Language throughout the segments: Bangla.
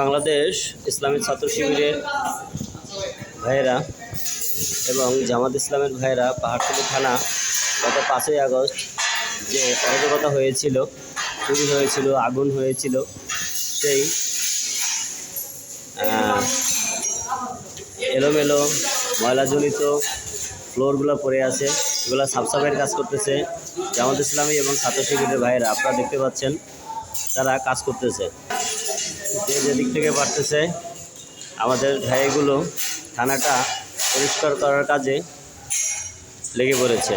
বাংলাদেশ ইসলামী ছাত্র শিবিরের ভাইয়েরা এবং জামাত ইসলামের ভাইয়েরা পাহাড়তলি থানা গত পাঁচই আগস্ট যে অরাজকতা হয়েছিল চুরি হয়েছিল, আগুন হয়েছিল, সেই এলোমেলো ময়লাজনিত ফ্লোরগুলো পড়ে আছে, এগুলো সাফসাফাইয়ের কাজ করতেছে জামাত ইসলামী এবং ছাত্র শিবিরের ভাইয়েরা। আপনারা দেখতে পাচ্ছেন তারা কাজ করতেছে। যে যেদিক থেকে পারতেছে আমাদের ভাইগুলো থানাটা পরিষ্কার করার কাজে লেগে পড়েছে।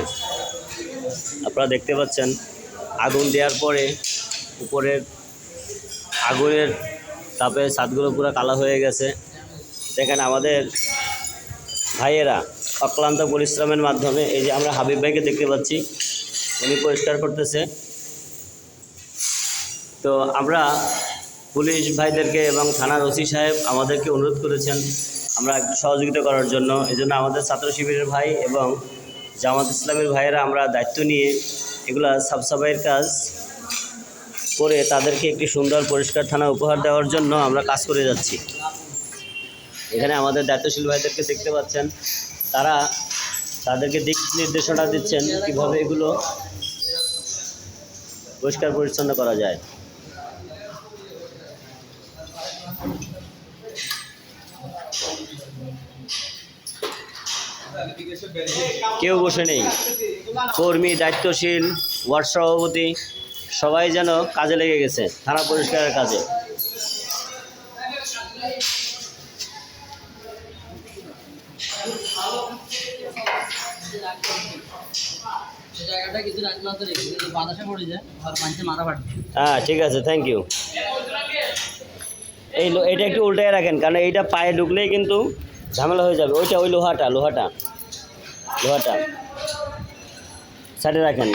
আপনারা দেখতে পাচ্ছেন, আগুন দেওয়ার পরে উপরের আগুনের তাপে ছাদগুলো পুরো কালো হয়ে গেছে। দেখেন আমাদের ভাইয়েরা অক্লান্ত পরিশ্রমের মাধ্যমে, এই যে আমরা হাবিব ভাইকে দেখতে পাচ্ছি, উনি পরিষ্কার করতেছে। তো আমরা পুলিশ ভাইদেরকে এবং থানার ওসি সাহেব আমাদেরকে অনুরোধ করেছেন আমরা সহযোগিতা করার জন্য। এই জন্য আমাদের ছাত্র শিবিরের ভাই এবং জামাত ইসলামের ভাইয়েরা আমরা দায়িত্ব নিয়ে এগুলা সাফসাফাইয়ের কাজ করে তাদেরকে একটি সুন্দর পরিষ্কার থানা উপহার দেওয়ার জন্য আমরা কাজ করে যাচ্ছি। এখানে আমাদের দায়িত্বশীল ভাইদেরকে দেখতে পাচ্ছেন। তারা তাদেরকে দিক নির্দেশনা দিচ্ছেন কীভাবে এগুলো পরিষ্কার পরিচ্ছন্ন করা যায়। কেউ বসে নেই। কর্মী দায়িত্বশীল ওয়ার্ড সভাপতি সবাই যেন কাজে লেগে গেছে থানা পরিষ্কারের কাজে। হ্যাঁ ঠিক আছে থ্যাংক ইউ এই এটা একটু উল্টায় রাখেন কারণ এইটা পায়ে ঢুকলেই কিন্তু ঝামেলা হয়ে যাবে। ওইটা ওই লোহাটা লোহাটা। লোহাটা। সাইডে রাখেন।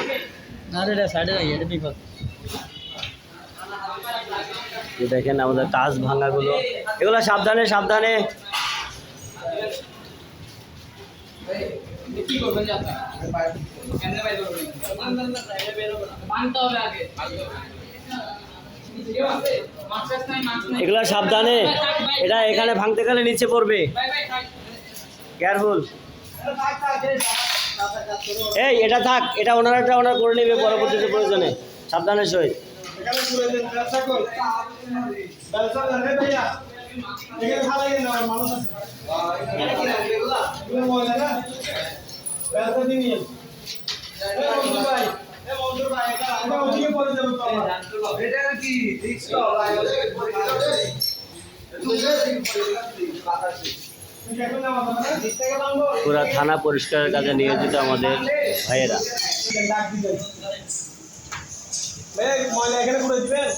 দেখেন আমাদের কাজ ভাঙাগুলো। এগুলো সাবধানে সাবধানে। কি করবেন যাতা কেমনে বাইর হবে। আগে এগুলো সাবধানে। এটা এখানে ভাঙতে গেলে নিচে পড়বে। কেয়ারফুল এই, এটা থাক, এটা ওনারাটা ওনার করে নেবে পরবর্তীতে প্রয়োজনে। সাবধানের সহিত কর কর তো এটা কি? রিক্স তো পুরা থানা পরিষ্কারের কাজে নিয়োজিত আমাদের ভাইয়েরা। ময়লা এখানে ঘুরে দিবেন।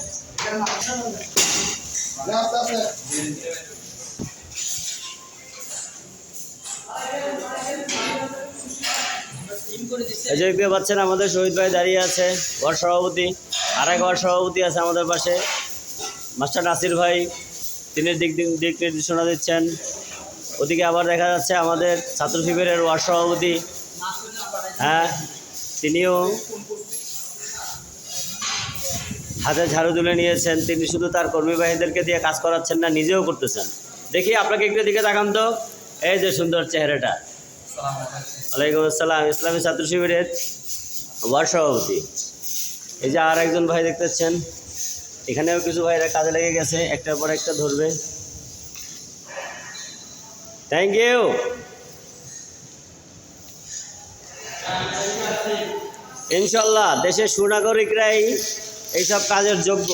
এই পাচ্ছেন, আমাদের শহীদ ভাই দাঁড়িয়ে আছে ওয়ার্ড সভাপতি। আরেক ওয়ার্ড সভাপতি আছে আমাদের পাশে। মাস্টার নাসির ভাই, তিনি দিক- দিক নির্দেশনা দিচ্ছেন। ওদিকে আবার দেখা যাচ্ছে আমাদের ছাত্র শিবিরের ওয়ার্ড সভাপতি। হ্যাঁ তিনিও হাতে ঝাড়ু তুলে নিয়েছেন। তিনি শুধু তার কর্মীবাহীদেরকে দিয়ে কাজ করাচ্ছেন না, নিজেও করতেছেন। দেখি, আপনাকে একটু দিকে তাকান তো। এই যে সুন্দর চেহারাটা। ওয়ালাইকুম আসসালাম, ইসলামী ছাত্র শিবিরের ওয়ার্ড সভাপতি। এই যে আর একজন ভাই দেখতে দেখতেছেন, এখানেও কিছু ভাইরা কাজে লেগে গেছে, একটার পর একটা ধরবে। থ্যাংক ইউ ইনশাল্লাহ দেশের সুনাগরিকরাই এইসব কাজের যোগ্য।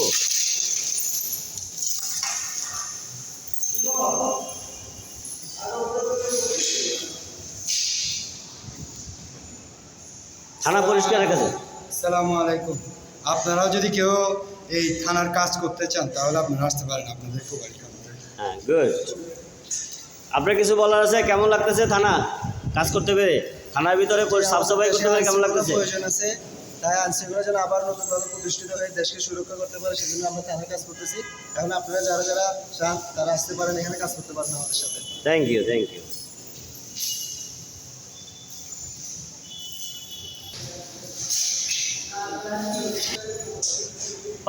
থানা পরিষ্কারের কাছে। আসসালামু আলাইকুম। আপনারা যদি কেউ এই থানার কাজ করতে চান তাহলে আপনারা আসতে পারেন আপনাদের খুব হ্যাঁ গুড আপনার কিছু বলার আছে? কেমন লাগতেছে থানা? কাজ করতে পেরে? থানার ভিতরে সাফ সাফাই করতে পেরে কেমন লাগতেছে? প্রয়োজন আছে। তাই আইনশৃঙ্খলা যেন আবার নতুনভাবে প্রতিষ্ঠিত হয়ে দেশকে সুরক্ষা করতে পারে সেজন্য আমরা থানার কাজ করতেছি। এখন আপনারা যারা যারা চান তারা আসতে পারেন এখানে কাজ করতে পারেন আমাদের সাথে। Thank you thank you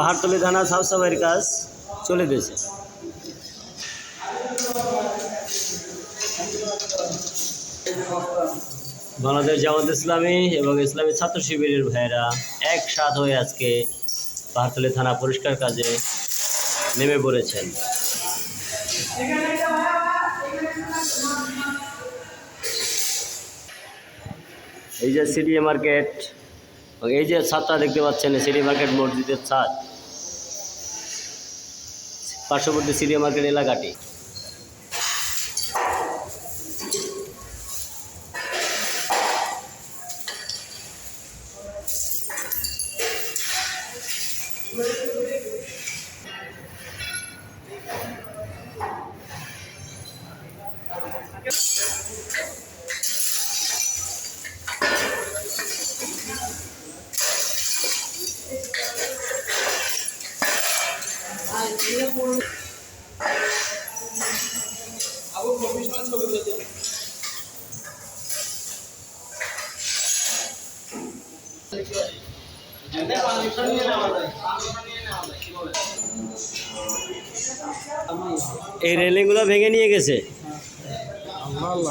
Pahartali থানা সাফসাফাইয়ের কাজ চলে গেছে। বাংলাদেশ জামাত ইসলামী এবং ইসলামী ছাত্র শিবিরের ভাইয়েরা একসাথ হয়ে আজকে পাহাড়তলি থানা পরিষ্কার কাজে নেমে পড়েছেন। এই যে সিডি মার্কেট, এই যে ছাদটা দেখতে পাচ্ছেন সিডি মার্কেট মসজিদের ছাদ। পার্শ্ববর্তী সিডি মার্কেট এলাকাটি। এই রেলিংগুলো ভেঙে নিয়ে গেছে?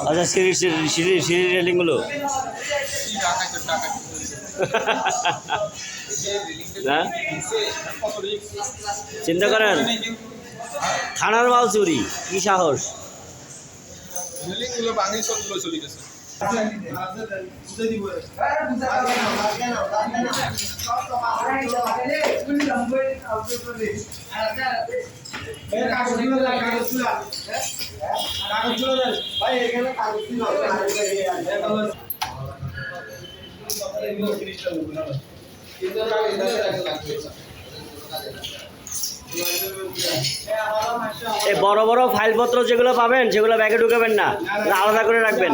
আচ্ছা সিঁড়ি সিঁড়ি সিঁড়ি রেলিংগুলো। না? চিন্তা করেন থানার মাল চুরি কি সাহস? বিল্ডিংগুলো ভাঙি চলে গেছে। এই বড় বড় ফাইলপত্র যেগুলো পাবেন সেগুলো ব্যাগে ঢুকাবেন না। আলাদা করে রাখবেন।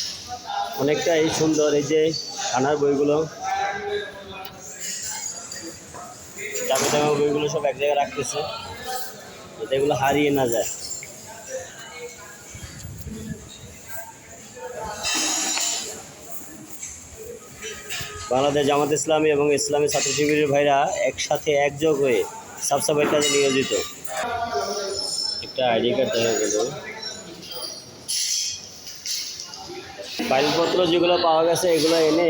অনেকটাই সুন্দর এই যে খানার বইগুলো। দামি দামি বইগুলো সব এক জায়গায় রাখতেছে। যাতে এগুলো হারিয়ে না যায়। বাংলাদেশ জামাত ইসলামী এবং ইসলামী ছাত্র শিবিরের ভাইরা একসাথে একযোগ হয়ে সাফসাফাই কাজে নিয়োজিত। একটা আইডি কার্ড দেখা গেল। ফাইলপত্র যেগুলো পাওয়া গেছে, এগুলো এনে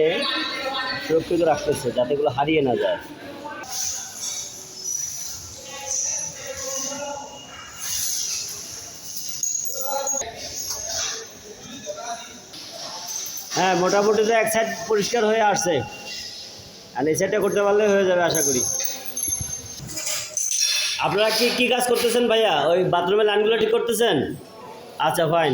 সুরক্ষিত রাখতেছে, যাতে এগুলো হারিয়ে না যায়। হ্যাঁ মোটামুটি তো এক সাইড পরিষ্কার হয়ে আসছে। আর এই সাইডটা করতে পারলে হয়ে যাবে, আশা করি। আপনারা কি কি কাজ করতেছেন ভাইয়া? ওই বাথরুমের লাইনগুলো ঠিক করতেছেন? আচ্ছা ফাইন